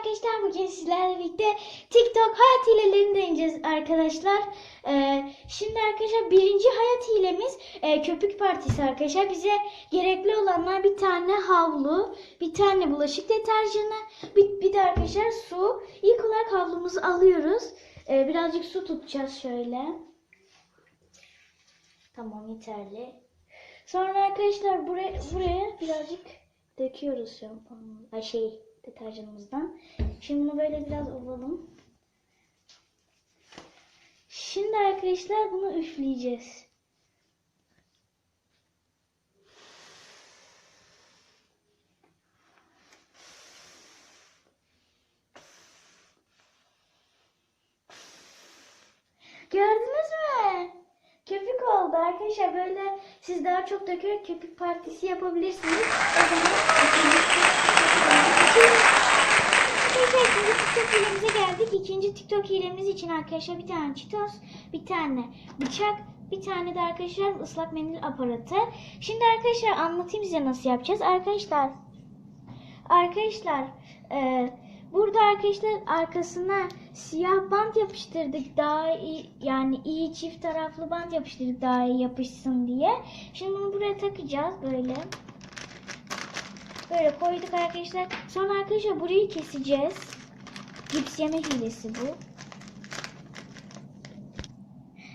arkadaşlar bugün sizlerle birlikte TikTok hayat hilelerini deneyeceğiz arkadaşlar. Ee, şimdi arkadaşlar birinci hayat hilemiz e, köpük partisi arkadaşlar. Bize gerekli olanlar bir tane havlu, bir tane bulaşık deterjanı, bir, bir de arkadaşlar su. İlk olarak havlumuzu alıyoruz. Ee, birazcık su tutacağız şöyle. Tamam yeterli. Sonra arkadaşlar buraya, buraya birazcık döküyoruz şampuan, ay şey deterjanımızdan. Şimdi bunu böyle biraz ovalım. Şimdi arkadaşlar bunu üfleyeceğiz. Gördünüz mü? Köpük oldu arkadaşlar. Böyle siz daha çok dökerek köpük partisi yapabilirsiniz. O zaman hilemize geldik. İkinci TikTok hilemiz için arkadaşlar bir tane çitos, bir tane bıçak, bir tane de arkadaşlar ıslak mendil aparatı. Şimdi arkadaşlar anlatayım size nasıl yapacağız. Arkadaşlar Arkadaşlar e, burada arkadaşlar arkasına siyah bant yapıştırdık daha iyi yani iyi çift taraflı bant yapıştırdık daha iyi yapışsın diye. Şimdi bunu buraya takacağız böyle. Böyle koyduk arkadaşlar. Sonra arkadaşlar burayı keseceğiz. Cips yeme hilesi bu.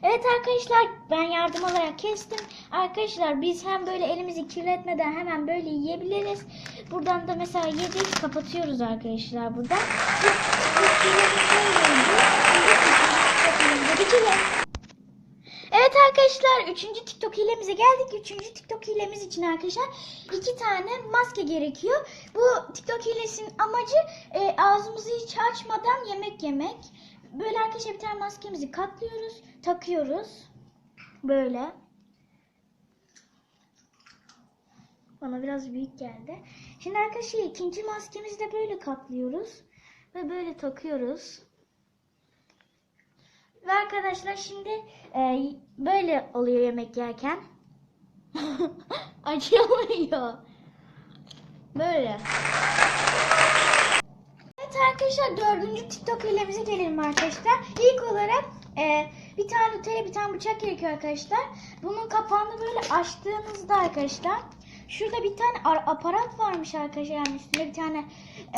Evet arkadaşlar ben yardım alarak kestim. Arkadaşlar biz hem böyle elimizi kirletmeden hemen böyle yiyebiliriz. Buradan da mesela yedik kapatıyoruz arkadaşlar buradan. Bu- bu hilemiz böyleydi. Şimdi üçüncü TikTok hilemize geçelim. Evet arkadaşlar 3. TikTok hilemize geldik. 3. TikTok hilemiz için arkadaşlar iki tane maske gerekiyor. Bu TikTok hilesinin amacı e, ağzımızı hiç açmadan yemek yemek. Böyle arkadaşlar bir tane maskemizi katlıyoruz, takıyoruz. Böyle. Bana biraz büyük geldi. Şimdi arkadaşlar ikinci maskemizi de böyle katlıyoruz. Ve böyle takıyoruz. Ve arkadaşlar şimdi e, böyle oluyor yemek yerken. Acımıyor. Böyle. Evet arkadaşlar dördüncü TikTok hilemize gelelim arkadaşlar. İlk olarak e, bir tane Nutella bir tane bıçak gerekiyor arkadaşlar. Bunun kapağını böyle açtığınızda arkadaşlar şurada bir tane ar- aparat varmış arkadaşlar. Yani üstünde bir tane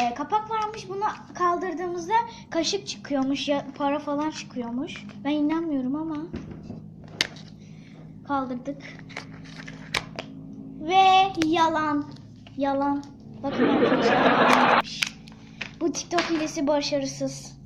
e, kapak varmış. Bunu kaldırdığımızda kaşık çıkıyormuş ya para falan çıkıyormuş. Ben inanmıyorum ama kaldırdık. Ve yalan. Yalan. Bakın arkadaşlar. Bu TikTok hilesi başarısız.